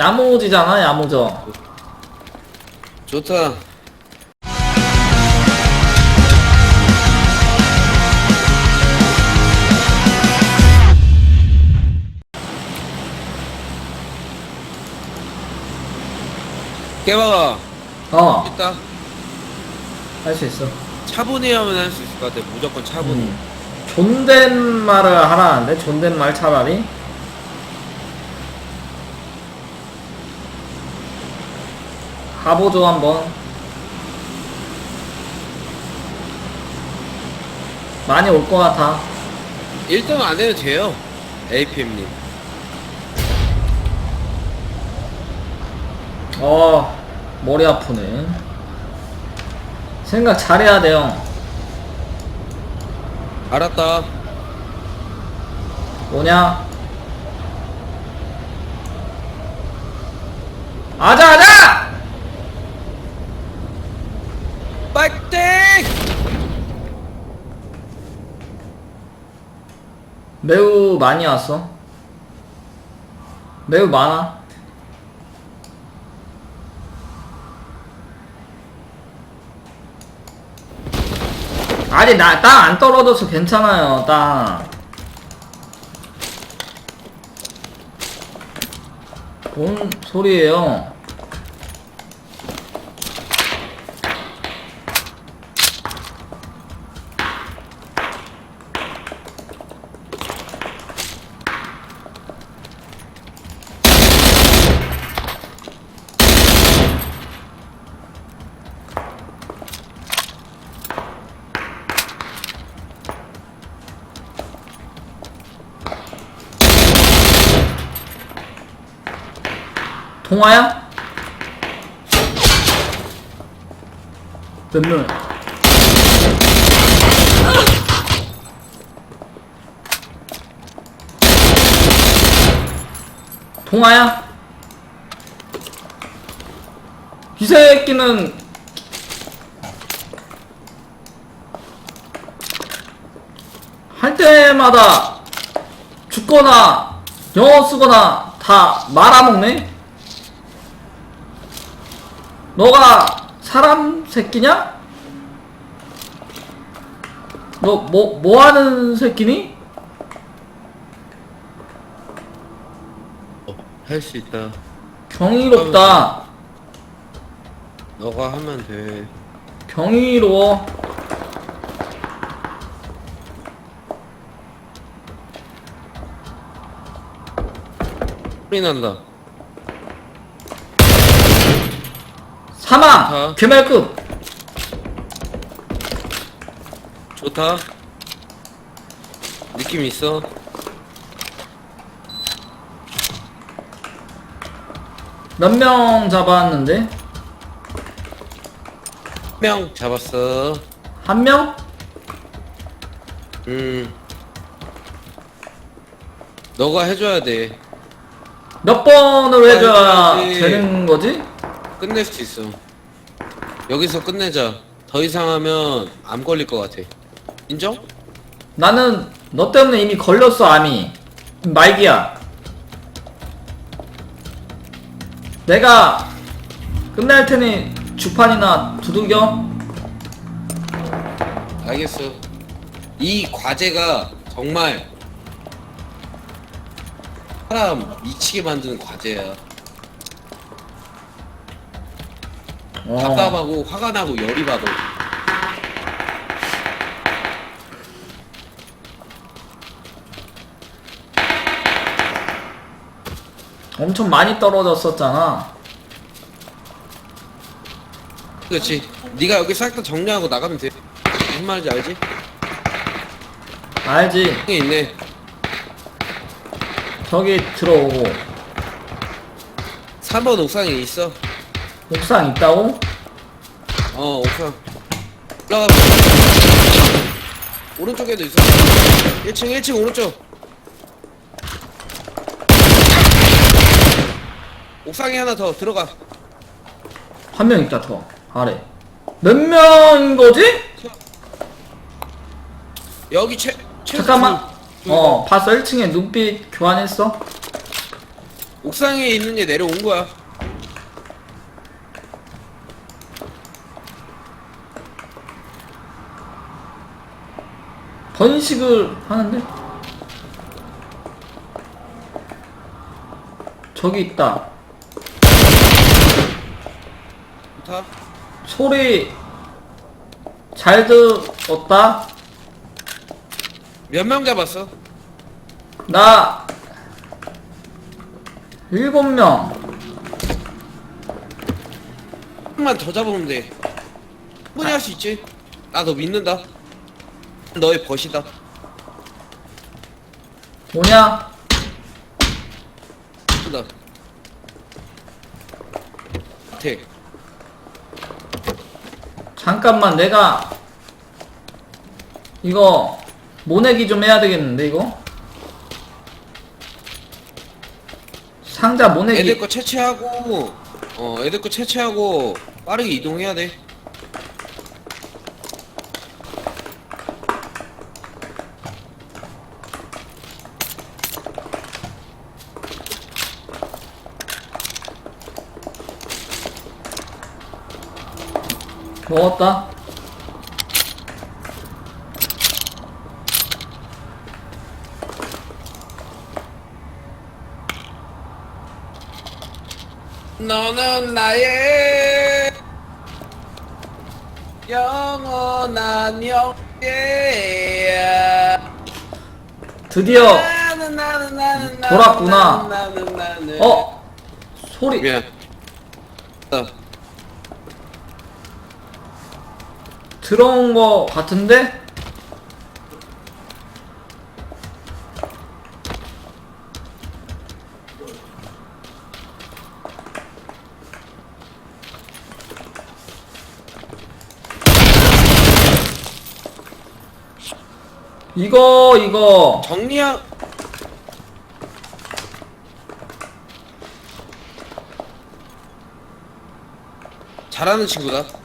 야무지잖아 야무져 좋다. 깨봐가 어할 있다. 수 있어 차분히 하면 할 수 있을 것 같아. 무조건 차분히. 음. 존댓말을 하라는데 존댓말 차라리 가보죠 한번 많이 올 것 같아 1등 안 해도 돼요. APM님. 어 머리 아프네 생각 잘해야 돼요 알았다. 뭐냐 아자 아자 매우 많이 왔어. 매우 많아. 아니 나 땅 안 떨어져서 괜찮아요 땅. 뭔 소리예요 통화야? 몇 명? 통화야? 이 새끼는 할 때마다 죽거나 영어 쓰거나 다 말아먹네? 너가 사람 새끼냐? 너 뭐 뭐 하는 새끼니? 어, 할수 있다. 경이롭다. 너가 하면 돼. 경이로워. 소리 난다. 사망. 좋다. 괴멸급. 좋다. 느낌 있어. 몇 명 잡았는데? 명 잡았어. 한 명? 음. 너가 해줘야 돼. 몇 번을 해줘야 해줘야지. 되는 거지? 끝낼 수 있어. 여기서 끝내자. 더 이상 하면 암 걸릴 것 같아. 인정? 나는 너 때문에 이미 걸렸어 암이. 말기야. 내가 끝날 테니 주판이나 두들겨. 알겠어. 이 과제가 정말 사람 미치게 만드는 과제야. 어. 답답하고 화가 나고 열이 받아. 엄청 많이 떨어졌었잖아. 그렇지. 네가 여기 싹 다 정리하고 나가면 돼. 무슨 말인지 알지? 알지? 형이 있네. 저기 들어오고 3번 옥상에 있어. 옥상 있다고? 어, 옥상. 올라가. 오른쪽에도 있어. 1층, 1층 오른쪽. 옥상에 하나 더 들어가. 한 명 있다 더 아래. 몇 명인 거지? 여기 최, 최소 잠깐만. 둘. 어 봤어 1층에 눈빛 교환했어. 옥상에 있는 애 내려온 거야. 번식을 하는데? 저기 있다. 좋다. 소리 잘 들었다? 몇 명 잡았어? 나 일곱 명. 한만 더 잡으면 돼. 충분히 할 수 있지. 나 너 믿는다. 너의 벗이다. 뭐냐? 나. 돼. 잠깐만 내가 이거 모내기 좀 해야 되겠는데 이거? 상자 애들 모내기 거 채취하고 어 애들 거 채취하고 빠르게 이동해야 돼. 먹었다. 너는 나의 영원한 영예야. 드디어 나는 나는 나는 나는 돌았구나. 나는 나는 나는. 어 소리 미안. 어. 들어온 거 같은데? 이거 이거 정리야. 잘하는 친구다.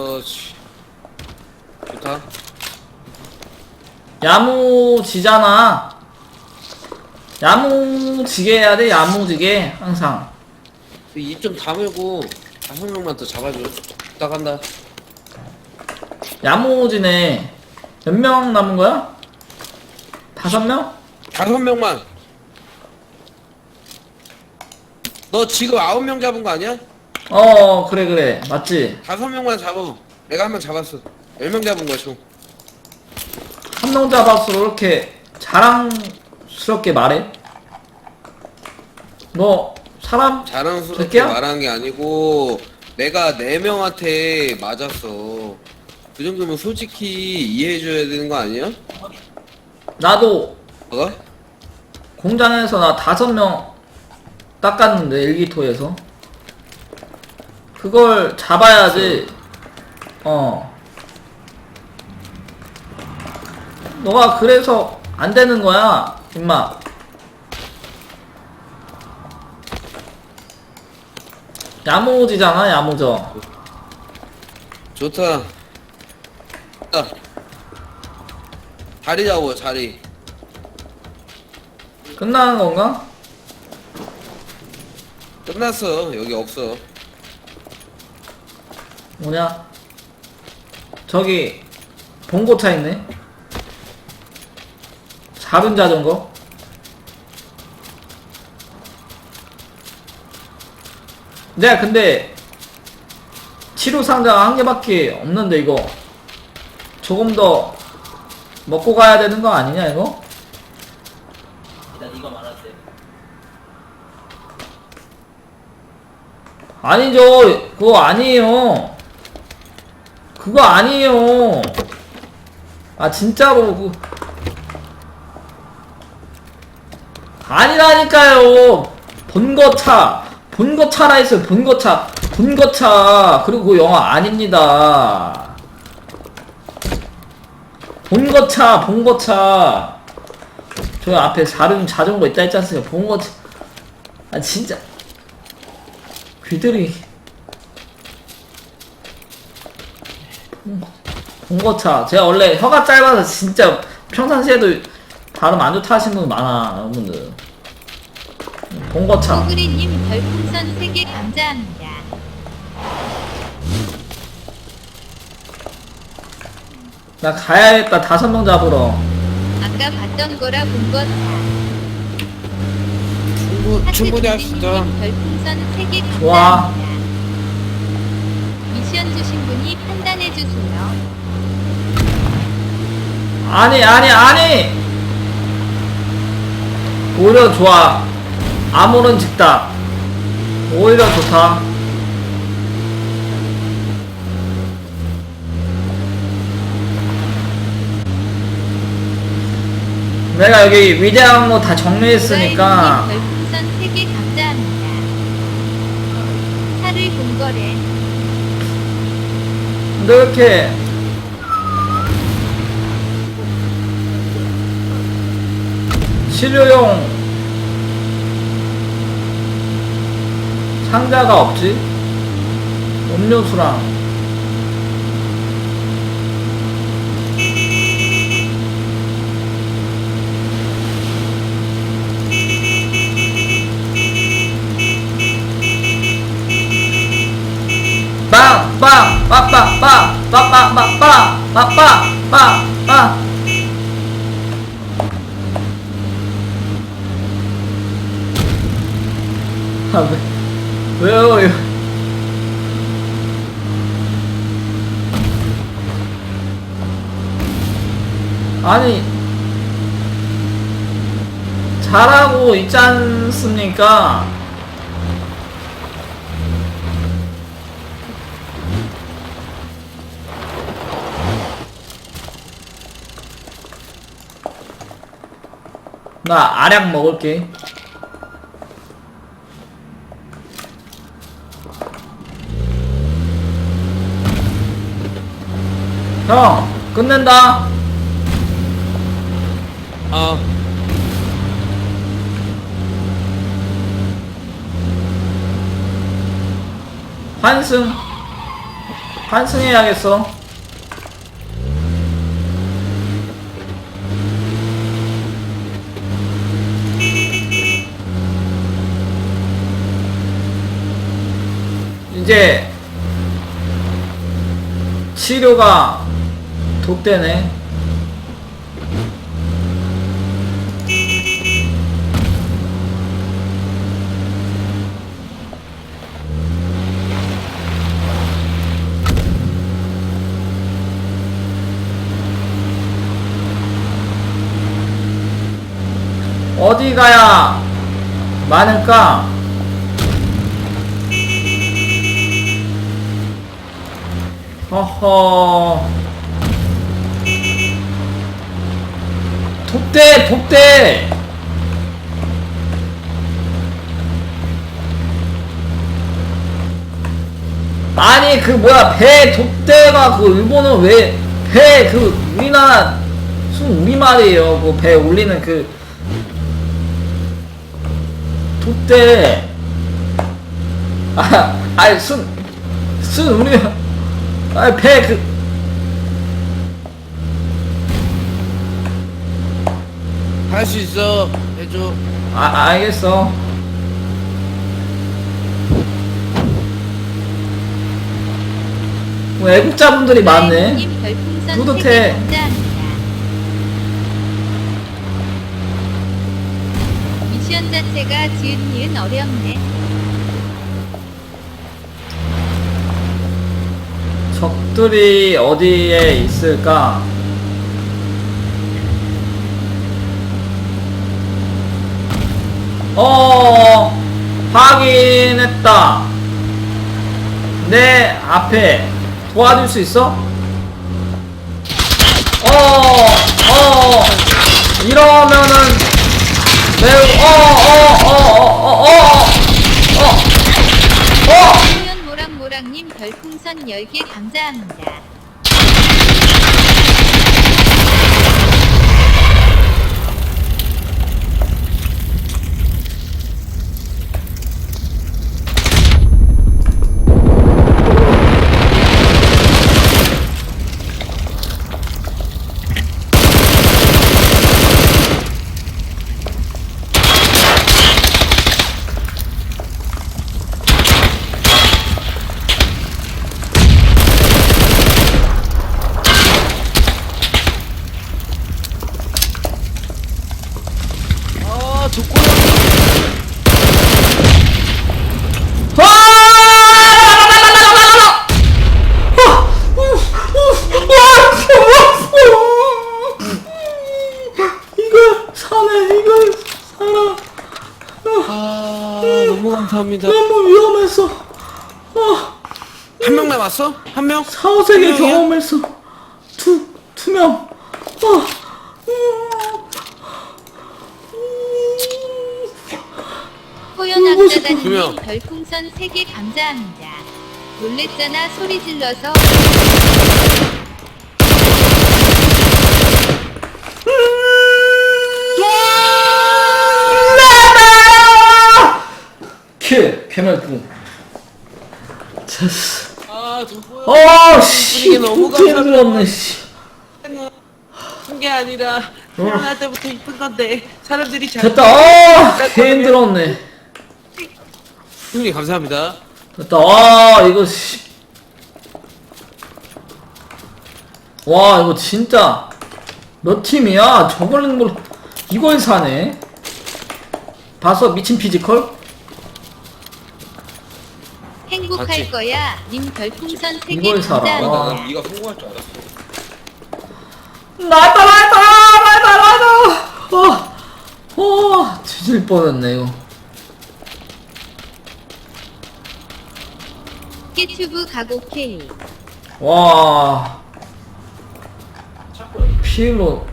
어, 씨. 좋다. 야무지잖아. 야무지게 해야 돼, 야무지게. 항상. 입좀 다물고 다섯 명만 더 잡아줘. 부탁한다. 야무지네. 몇 명 남은 거야? 다섯 명? 다섯 명만. 너 지금 아홉 명 잡은 거 아니야? 어, 그래, 그래. 맞지? 다섯 명만 잡아. 내가 한 명 잡았어. 열 명 잡은 거야, 총. 한 명 잡았으로 이렇게 자랑스럽게 말해? 너, 사람, 자랑스럽게 새끼야? 말한 게 아니고 내가 네 명한테 맞았어. 그 정도면 솔직히 이해해줘야 되는 거 아니야? 나도 뭐가? 공장에서 나 다섯 명 닦았는데, 일기토에서. 그걸 잡아야지, 어. 너가 그래서 안 되는 거야, 임마. 야무지잖아, 야무져. 좋다. 자, 자리 잡아, 자리. 끝나는 건가? 끝났어. 여기 없어. 뭐냐? 저기 봉고차 있네. 사륜 자전거. 내가 근데 치료 상자가 한 개밖에 없는데 이거 조금 더 먹고 가야 되는 거 아니냐 이거? 일단 이거 말하세요. 아니죠. 그거 아니에요. 그거 아니에요. 아, 진짜로, 그. 아니라니까요. 본거차. 본거차라 했어요. 본거차. 본거차. 그리고 그 영화 아닙니다. 본거차, 본거차. 저 앞에 사륜 자전거 있다 했지 않습니까? 본거차. 아, 진짜. 귀들이 본거차 제가 원래 혀가 짧아서 진짜 평상시에도 발음 안 좋다 하시는 분 많아 여러분들 본거참 호그리님 별풍선 3개 감사합니다. 나 가야겠다 다섯 명 잡으러 아까 봤던 거라 본 거다. 충분, 충분히. 하트님 별풍선 3개 감사합니다. 좋아. 미션 주신 분이 판단해 주세요. 아니 아니 아니 오히려 좋아 아무런 직다 오히려 좋다 내가 여기 위대한 거 다 정리했으니까 별풍선 3개 감사합니다. 차를 본 거래. 이렇게 치료용 상자가 없지? 음료수랑 빵! 빵! 빵! 아, 왜, 왜요, 이거. 아니, 잘하고 있지 않습니까? 나 아약 먹을게. 형, 끝낸다. 아, 환승. 환승해야겠어. 이제 치료가 돋대네. 어디 가야 많을까? 허허. 독대, 독대! 아니, 그 뭐야, 배 독대가 그 일본은 왜, 배 그 우리나라, 순 우리말이에요. 그 배 올리는 그, 독대. 아, 아니, 순, 순 우리, 아니, 배 그, 할 수 있어. 해줘. 아, 알겠어. 뭐 애국자분들이 많네. 별풍선 뿌듯해. 3개 감사합니다. 미션 자체가 지은 이은 어렵네. 적들이 어디에 있을까? 어, 확인했다. 내 앞에 도와줄 수 있어? 어, 어, 이러면은 매우, 어, 어, 어, 어, 어, 어, 어, 어. 소연 모락모락님 별풍선 10개 감사합니다. 감사합니다. 너무 위험했어. 어, 한명 남았어? 한 명? 사후세계 한 명이야? 경험했어. 투, 투명. 어. 음. 호연학자단님 분명. 별풍선 3개 감사합니다. 놀랬잖아 소리 질러서 킬, 됐어. 아 누구야? 어, 씨. 너무 감사합니다. 힘들었네, 씨. 게 아니라 태어날 때부터 이쁜 건데 사람들이 잘 됐다. 아, 개 힘들었네. 형님 감사합니다. 됐다. 아, 이거, 씨. 와, 이거 진짜. 몇 팀이야? 저걸린 걸, 이걸 사네. 봤어? 미친 피지컬? 행복할 맞지? 거야. 님 별풍선 3개 이걸 사라. 감사합니다. 난 네가 성공할 줄 알았어. 나다, 나다, 나다, 나다. 어, 어, 뒤질 뻔했네, 이거. 깨튜브 가고 K. 와. 피일로.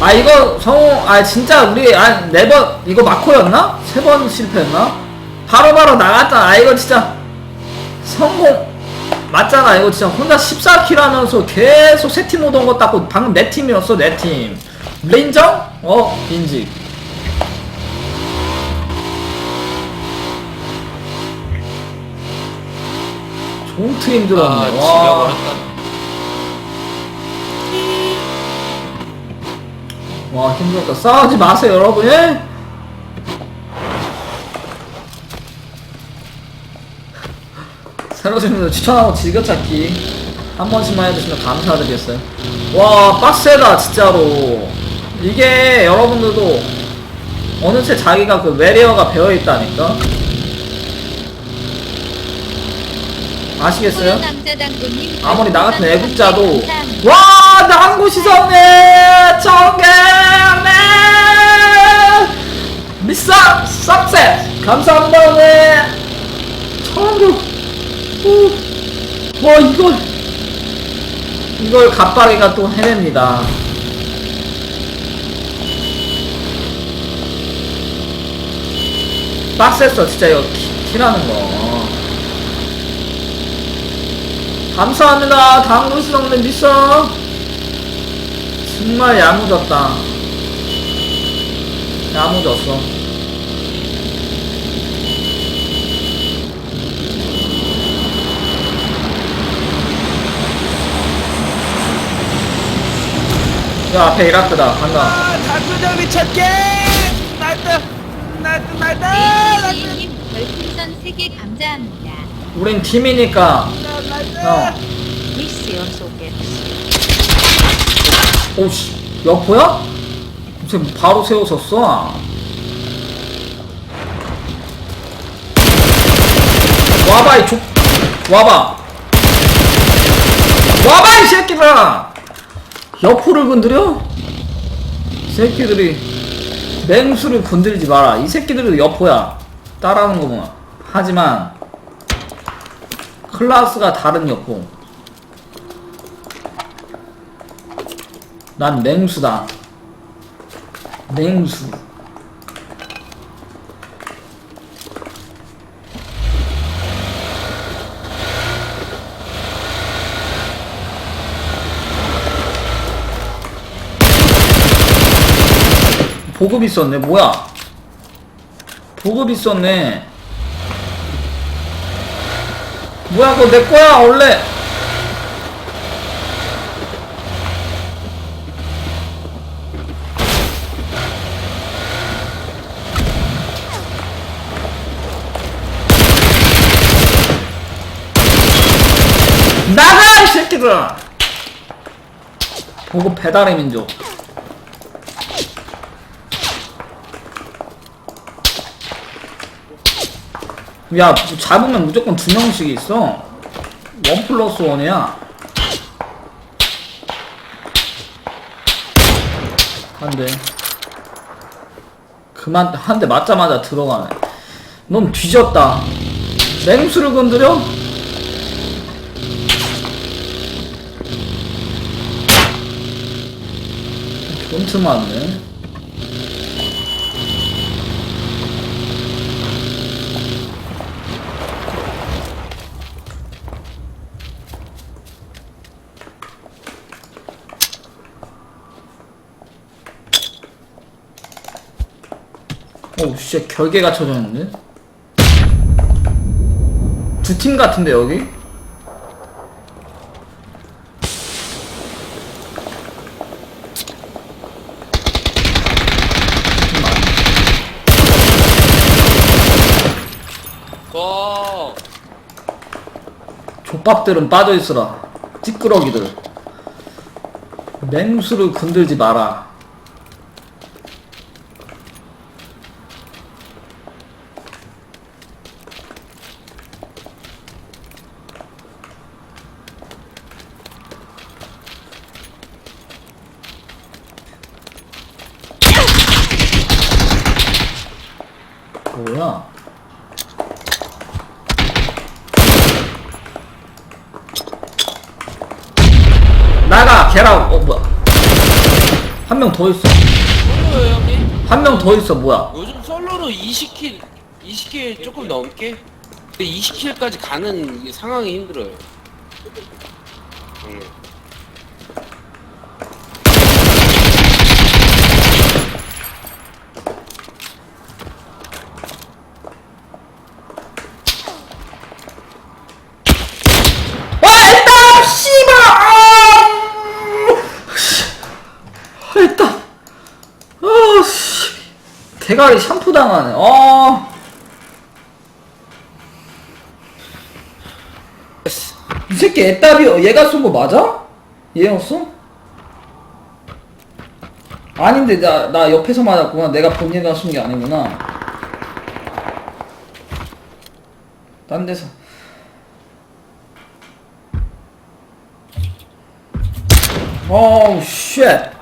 아, 이거 성우, 아, 진짜 우리, 아, 네 번, 이거 마코였나? 세 번 실패했나? 바로 바로 나갔잖아. 아, 이거 진짜 성공. 맞잖아. 이거 진짜 혼자 14킬 하면서 계속 세 팀 오던 거 땄고, 방금 내 팀이었어, 내 팀. 인정? 어, 인지. 종트 힘들었네. 아 와. 지겨버렸다. 와 힘들었다. 싸우지 마세요 여러분. 예? 새로 생긴 추천하고 즐겨찾기. 한 번씩만 해주시면 감사드리겠어요. 와 빡세다 진짜로. 이게 여러분들도 어느새 자기가 그 외리어가 배어있다니까 아시겠어요? 아무리 나 같은 애국자도 3개 감사합니다. 와, 난 곳이 없네. 정계네. 미싸 쌉셋. 감사합니다, 네. 오. 와, 이걸 이걸 갑박이가 또 해냅니다. 빡셌어, 진짜 이거 키- 키라는 거. 감사합니다. 당근수 없는 미써. 정말 야무졌다. 야무졌어. 야, 앞에 이라크다. 간다. 아 단수정 미쳤게. 날다 날다 날다 에이님 별풍선 3개 감사합니다. 우린 팀이니까. 어. 오씨, 여포야? 무슨 바로 세워졌어? 와봐, 이 족, 와봐. 와봐, 이 새끼들아! 여포를 건드려? 이 새끼들이 맹수를 건들지 마라. 이 새끼들도 여포야. 따라하는 거 보면. 하지만, 클라스가 다른 여포. 난 맹수다. 맹수. 보급 있었네. 뭐야? 보급 있었네. 뭐야, 그거 내 거야, 원래. 나가 이 새끼들아 보고 배달의 민족 야 잡으면 무조건 두 명씩 있어. 원 플러스 원이야. 가자 한대. 그만 한 대 맞자마자 들어가네. 넌 뒤졌다. 맹수를 건드려? ոն트 맞네 오, 진짜 결계가 쳐졌는데? 두 팀 같은데, 여기? 와 족밥들은 빠져있어라. 찌끄러기들. 맹수를 건들지 마라. 뭐야? 나가 걔랑 어 뭐야? 한 명 더 있어. 솔로요 형님? 한 명 더 있어 뭐야? 요즘 솔로로 20킬 20킬 조금 넘게? 근데 20킬까지 가는 이게 상황이 힘들어요. 형님 와 일단 씨발 아! 씨. 일단 아씨 대가리 샴푸 당하네 아. 이 새끼 애답이 얘가 쏜 거 맞아? 얘였어? 아닌데 나, 나 옆에서 맞았구나 내가 본인가 쏜게 아니구나 딴 데서 어우 쉣